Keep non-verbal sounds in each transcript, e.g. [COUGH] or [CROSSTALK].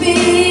be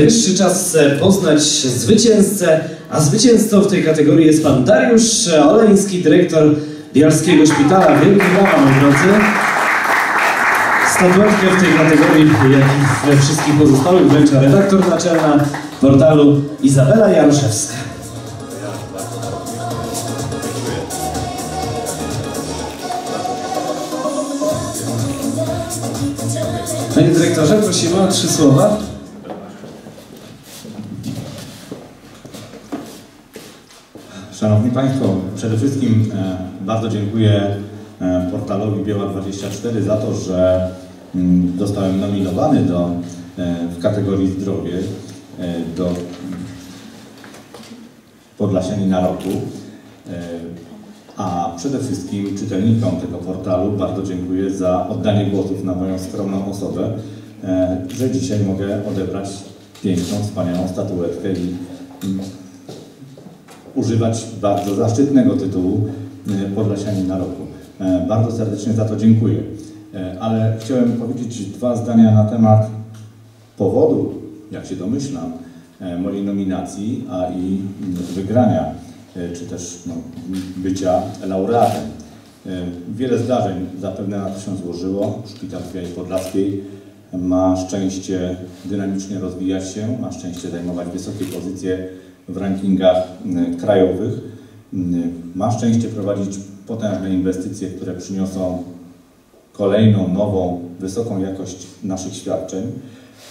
Najwyższy czas e, poznać zwycięzcę, a zwycięzcą w tej kategorii jest pan Dariusz Oleński, dyrektor Bialskiego Szpitala. Wielkie brawa, moi drodzy. Statuetkę w tej kategorii, jak i we wszystkich pozostałych, wręcza redaktor naczelna portalu Izabela Jaroszewska. Panie dyrektorze, prosimy o trzy słowa. Szanowni Państwo, przede wszystkim e, bardzo dziękuję e, portalowi Biała24 za to, że mm, zostałem nominowany do, e, w kategorii zdrowie do Podlasianina Roku. A przede wszystkim czytelnikom tego portalu bardzo dziękuję za oddanie głosów na moją skromną osobę, że dzisiaj mogę odebrać piękną, wspaniałą statuetkę i mm, używać bardzo zaszczytnego tytułu e, Podlasianina Roku. E, Bardzo serdecznie za to dziękuję. E, Ale chciałem powiedzieć dwa zdania na temat powodu, jak się domyślam, mojej nominacji, a i mm, wygrania, czy też no, bycia laureatem. Wiele zdarzeń zapewne na to się złożyło. Szpital Białej Podlaskiej ma szczęście dynamicznie rozwijać się, ma szczęście zajmować wysokie pozycje w rankingach mm, krajowych. Mm, Ma szczęście prowadzić potężne inwestycje, które przyniosą kolejną, nową, wysoką jakość naszych świadczeń,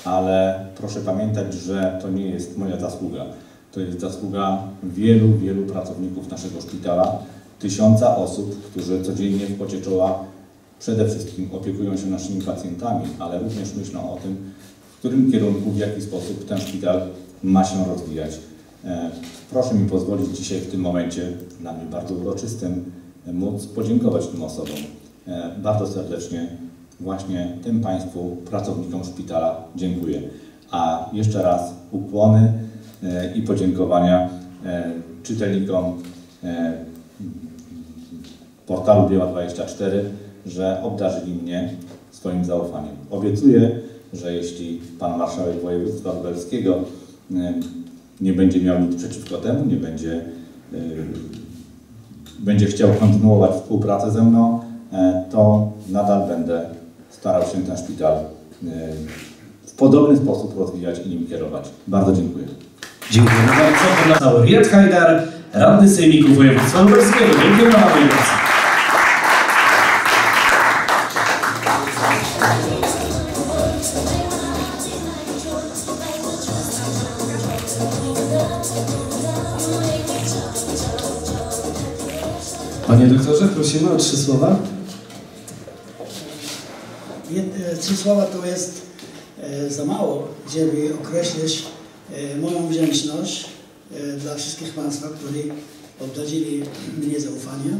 ale proszę pamiętać, że to nie jest moja zasługa. To jest zasługa wielu, wielu pracowników naszego szpitala, tysiąca osób, którzy codziennie w pocie czoła przede wszystkim opiekują się naszymi pacjentami, ale również myślą o tym, w którym kierunku, w jaki sposób ten szpital ma się rozwijać. E, Proszę mi pozwolić dzisiaj w tym momencie, dla mnie bardzo uroczystym, e, móc podziękować tym osobom e, bardzo serdecznie. Właśnie tym Państwu, pracownikom szpitala dziękuję. A jeszcze raz ukłony i podziękowania czytelnikom portalu Biała24, że obdarzyli mnie swoim zaufaniem. Obiecuję, że jeśli Pan Marszałek Województwa Lubelskiego nie będzie miał nic przeciwko temu, nie będzie, e, będzie chciał kontynuować współpracę ze mną, e, to nadal będę starał się ten szpital e, w podobny sposób rozwijać i nim kierować. Bardzo dziękuję. Dziękujemy bardzo. Podlasał Riet Hajdar, radny Sejmiku Województwa Lubelskiego. Wielkie brawa, prosimy o trzy słowa. E, Trzy słowa to jest e, za mało, żeby określić e, moją wdzięczność dla wszystkich Państwa, którzy oddadzili mnie zaufanie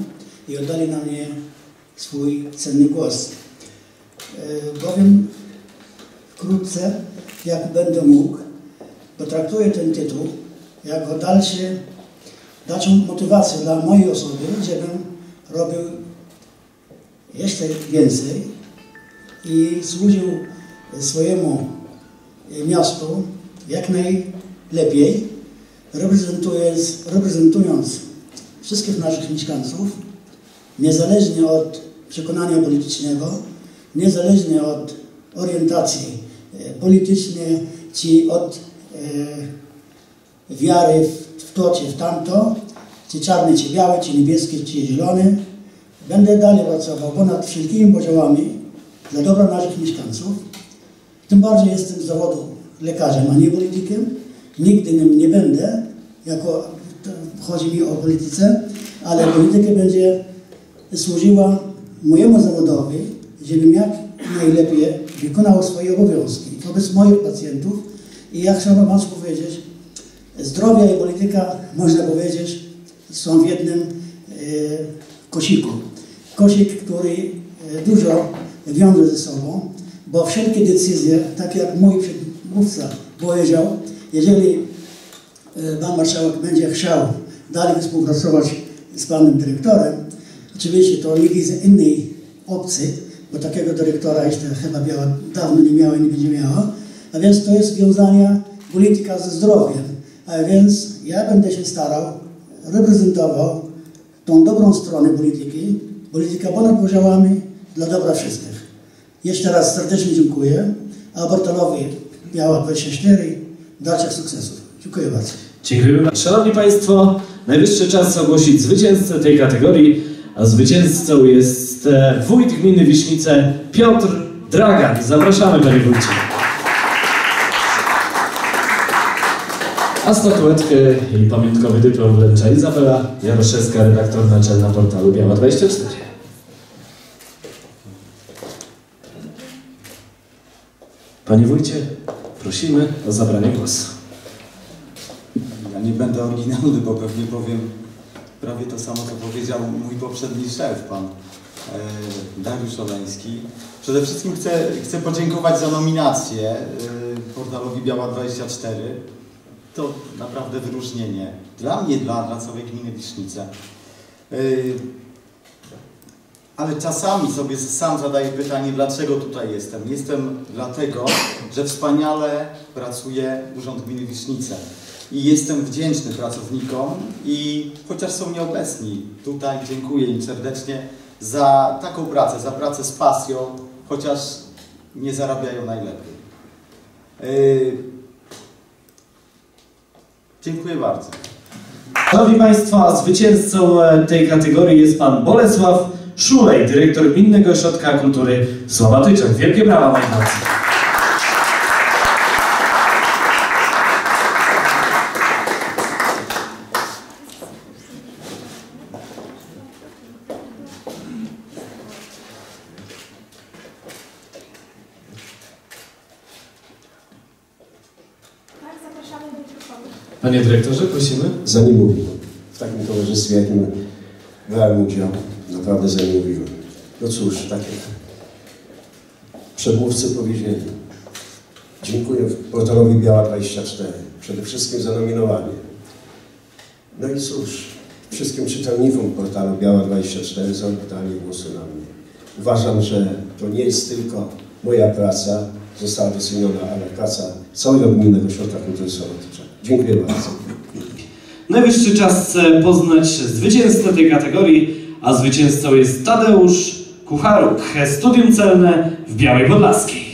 i oddali na mnie swój cenny głos. Powiem wkrótce, jak będę mógł, potraktuję ten tytuł jako dalsze, dalszą motywację dla mojej osoby, żebym robił jeszcze więcej i służył swojemu miastu jak najlepiej, reprezentując, reprezentując wszystkich naszych mieszkańców, niezależnie od przekonania politycznego, niezależnie od orientacji e, politycznej, czy od e, wiary w, w to czy w tamto, czy czarny, czy biały, czy niebieski, czy zielony. Będę dalej pracował ponad wszelkimi podziałami dla dobra naszych mieszkańców. Tym bardziej jestem z zawodu lekarzem, a nie politykiem. Nigdy nim nie będę, jako chodzi mi o polityce, ale polityka będzie służyła mojemu zawodowi, żebym jak najlepiej wykonał swoje obowiązki wobec moich pacjentów. I jak chciałbym Wam powiedzieć, zdrowie i polityka, można powiedzieć, są w jednym e, kosiku. Kosik, który e, dużo wiąże ze sobą, bo wszelkie decyzje, tak jak mój przedmówca powiedział, jeżeli e, Pan Marszałek będzie chciał dalej współpracować z Panem Dyrektorem, oczywiście to nikt z innej opcji, bo takiego dyrektora jeszcze chyba dawno nie miała i nie będzie miała, a więc to jest związanie polityka ze zdrowiem. A więc ja będę się starał, reprezentował tą dobrą stronę polityki, polityka ponad podziałami dla dobra wszystkich. Jeszcze raz serdecznie dziękuję, a Bartolowi Biała 24 dalszych sukcesów. Dziękuję bardzo. Dziękujemy bardzo. Szanowni Państwo, najwyższy czas ogłosić zwycięzcę tej kategorii, a zwycięzcą jest e, wójt gminy Wisznice Piotr Dragan. Zapraszamy Panie Wójcie. A statuetkę i pamiątkowy dyplom wręcza Izabela Jaroszewska, redaktor naczelna portalu Biała24. Panie Wójcie, prosimy o zabranie głosu. Ja nie będę oryginalny, bo pewnie powiem prawie to samo, co powiedział mój poprzedni szef, pan e, Dariusz Oleński. Przede wszystkim chcę, chcę podziękować za nominację e, portalowi Biała24. To naprawdę wyróżnienie dla mnie, dla, dla całej gminy Wisznice. E, ale czasami sobie sam zadaję pytanie, dlaczego tutaj jestem. Jestem dlatego, że wspaniale pracuje Urząd Gminy Wisznice. I jestem wdzięczny pracownikom i chociaż są nieobecni, tutaj dziękuję im serdecznie za taką pracę, za pracę z pasją, chociaż nie zarabiają najlepiej. Yy, dziękuję bardzo. Szanowni Państwo, zwycięzcą e, tej kategorii jest Pan Bolesław Szulej, dyrektor Gminnego Ośrodka Kultury w Słowatyczach. Wielkie brawa, moi Panie dyrektorze, prosimy. Zaniemówił. W takim towarzystwie, jakim brałem udział, naprawdę zaniemówiłem. No cóż, tak jak przedmówcy powiedzieli, dziękuję portalowi Biała24 przede wszystkim za nominowanie. No i cóż, wszystkim czytelnikom portalu Biała24 za oddanie głosu na mnie. Uważam, że to nie jest tylko moja praca, została doceniona, ale praca całego Gminnego Ośrodka Kultury Słowatycza. Dziękuję bardzo. Najwyższy czas e, poznać zwycięzcę tej kategorii, a zwycięzcą jest Tadeusz Kucharuk, Studium Celne w Białej Podlaskiej.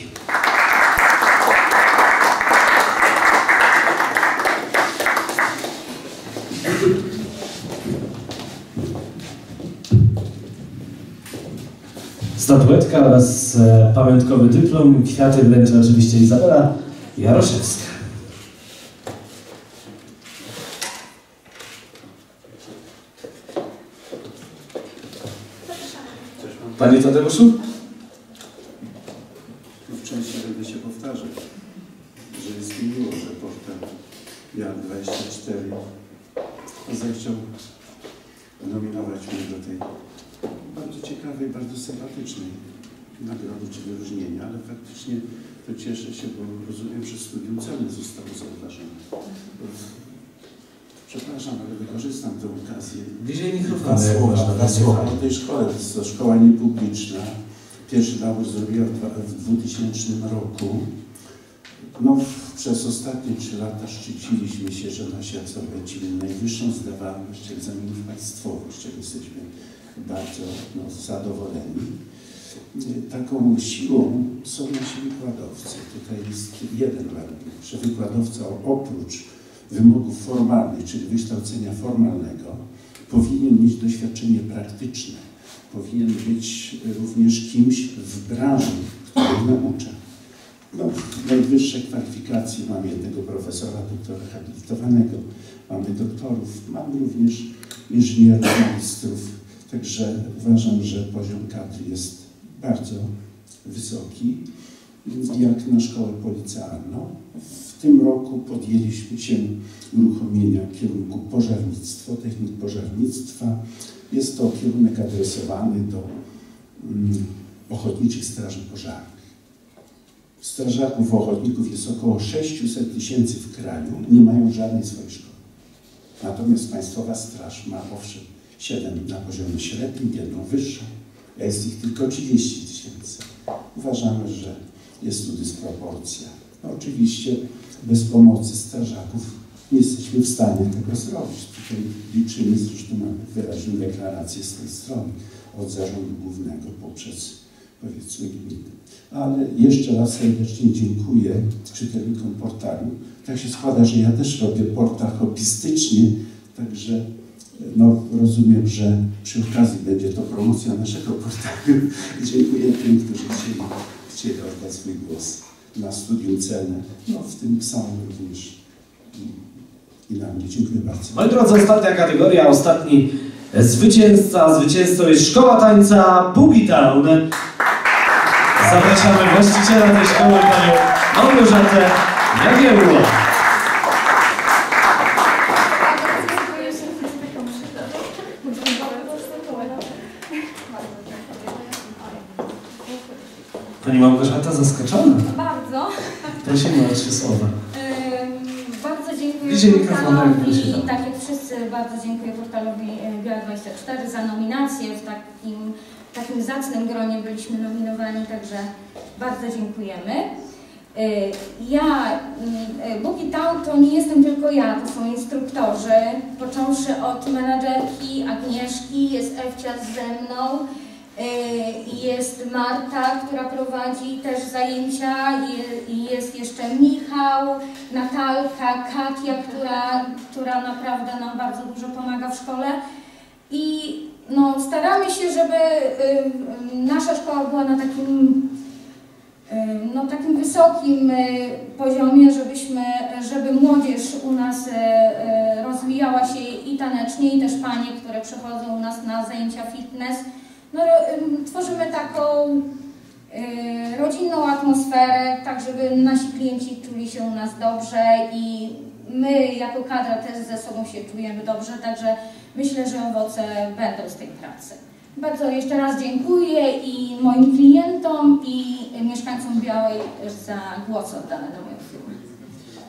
Statuetka oraz e, pamiątkowy dyplom, kwiaty wręcza oczywiście Izabela Jaroszewska. Panie Tadeuszu? W części będę się powtarzać, że jest mi miło, że portal Jan24 zechciał nominować mnie do tej bardzo ciekawej, bardzo sympatycznej nagrody czy wyróżnienia, ale faktycznie to cieszę się, bo rozumiem, że studium celne zostało zauważone. Przepraszam, ale wykorzystam tę okazję Bliżej Dwa mikrofonu. jak słowa, dwa słowa o tej szkole. To jest to szkoła niepubliczna. Pierwszy nabór zrobiła w dwa- w 2000 roku. No, przez ostatnie trzy lata szczyciliśmy się, że nasi absolwenci mieli najwyższą zdawalność egzaminów państwowych, z czego jesteśmy bardzo no, zadowoleni. Taką siłą są nasi wykładowcy. Tutaj jest jeden warunek, że wykładowca oprócz wymogów formalnych, czyli wykształcenia formalnego, powinien mieć doświadczenie praktyczne. Powinien być również kimś w branży, której naucza. No, najwyższe kwalifikacje mamy jednego profesora, doktora habilitowanego, mamy doktorów, mamy również inżynierów, magistrów. Także uważam, że poziom kadry jest bardzo wysoki, jak na szkołę policealną. W tym roku podjęliśmy się uruchomienia kierunku pożarnictwo, technik pożarnictwa. Jest to kierunek adresowany do mm, ochotniczych straży pożarnych. Strażaków ochotników jest około 600 tysięcy w kraju, nie mają żadnej swojej szkoły. Natomiast Państwowa Straż ma owszem 7 na poziomie średnim, jedną wyższą, a jest ich tylko 30 tysięcy. Uważamy, że jest tu dysproporcja. No, oczywiście bez pomocy strażaków nie jesteśmy w stanie tego zrobić. Tutaj liczymy, zresztą mamy wyraźną deklarację z tej strony od zarządu głównego poprzez powiedzmy gminy. Ale jeszcze raz serdecznie dziękuję czytelnikom portalu. Tak się składa, że ja też robię portal hobbystycznie, także no, rozumiem, że przy okazji będzie to promocja naszego portalu. [LAUGHS] Dziękuję tym, którzy chcieli, chcieli oddać swój głos na studium celne, no w tym samym również i, na mnie. Dziękuję bardzo. Moi drodzy, ostatnia kategoria, ostatni zwycięzca. Zwycięzcą jest Szkoła Tańca Boogie Town. Zapraszamy właściciela tej szkoły, panią Małgorzatę Jagiełło. Pani Małgorzata zaskoczona. Bardzo. Prosimy o trzy słowa. Ym, Bardzo dziękuję Bliżej mikrofonu, da. tak jak wszyscy, bardzo dziękuję portalowi e, Biała24 za nominację. W takim, takim zacnym gronie byliśmy nominowani, także bardzo dziękujemy. Y, Ja, y, Boogie Town to nie jestem tylko ja, to są instruktorzy, począwszy od menadżerki Agnieszki, jest Ewcia ze mną, y, jest Marta, która prowadzi też zajęcia, i jest jeszcze Michał, Natalka, Katia, która, która naprawdę nam bardzo dużo pomaga w szkole. I no, staramy się, żeby nasza szkoła była na takim no, takim wysokim y, poziomie, żebyśmy, żeby młodzież u nas y, rozwijała się i tanecznie, i też panie, które przychodzą u nas na zajęcia fitness. No, tworzymy taką y, rodzinną atmosferę, tak żeby nasi klienci czuli się u nas dobrze i my jako kadra też ze sobą się czujemy dobrze, także myślę, że owoce będą z tej pracy. Bardzo jeszcze raz dziękuję i moim klientom i mieszkańcom Białej za głos oddany na moją firmę.